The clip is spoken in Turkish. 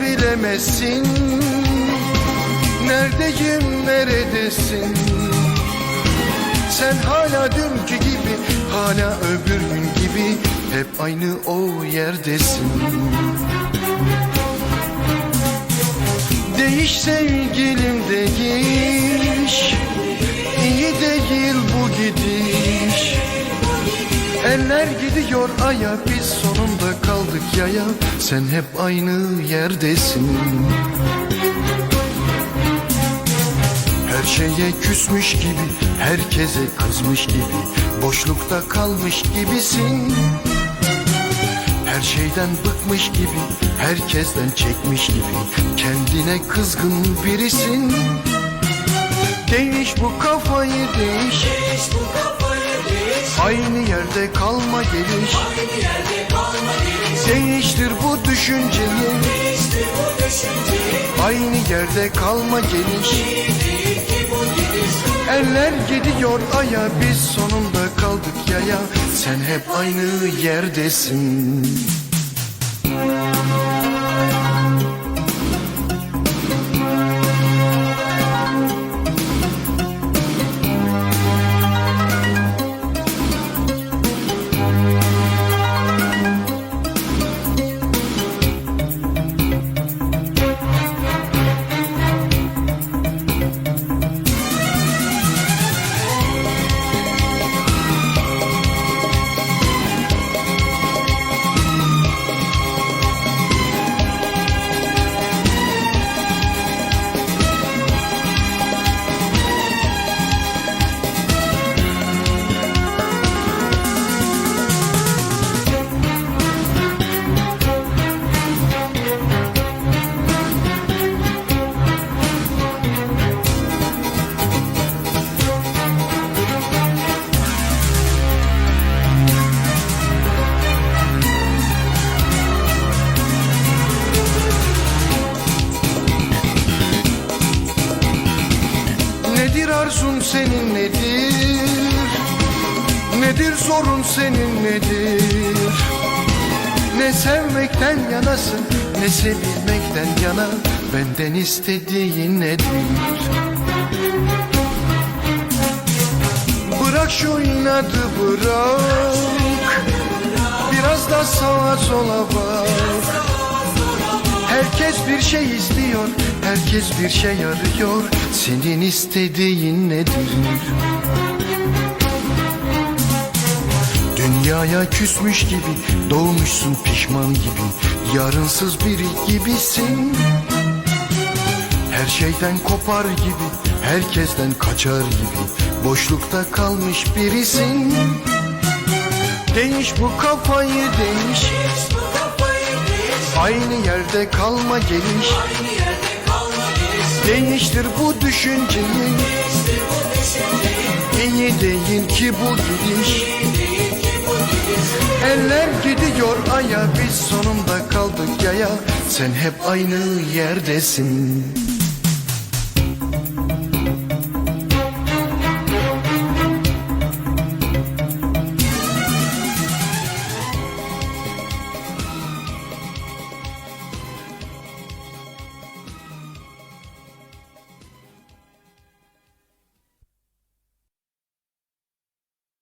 bilemezsin Neredeyim neredesin? Sen hala dünkü gibi Hala öbür gün gibi Hep aynı o yerdesin. Değiş sevgilim değiş. İyi değil bu gidiş Eller gidiyor aya biz sonunda kaldık yaya. Sen hep aynı yerdesin. Her şeye küsmüş gibi Herkese kızmış gibi Boşlukta kalmış gibisin. Her şeyden bıkmış gibi, herkesten çekmiş gibi Kendine kızgın birisin. Değiş bu kafayı değiş. Değiş bu kafayı Aynı yerde kalma geliş. Yerde kalma geliş. Değiştir bu düşünceyi. Değiştir bu düşünceyi. Aynı yerde kalma geliş. Değil gidiş Eller gidiyor aya biz sonunda kaldık yaya. Sen hep aynı yerdesin Nedir arzun senin nedir? Nedir sorun senin nedir? Ne sevmekten yanasın ne sevilmekten yana Benden istediğin nedir? Bırak şu inadı bırak Biraz da sağa sola bak Herkes bir şey istiyor, herkes bir şey arıyor. Senin istediğin nedir? Dünyaya küsmüş gibi, doğmuşsun pişman gibi, yarınsız biri gibisin. Her şeyden kopar gibi, herkesten kaçar gibi, boşlukta kalmış birisin. Değiş bu kafayı değiş, Değiş bu kafayı aynı yerde kalma geliş. Değiştir bu düşünceyi. İyi değil ki bu gidiş. Eller gidiyor aya biz sonunda kaldık yaya. Sen hep aynı yerdesin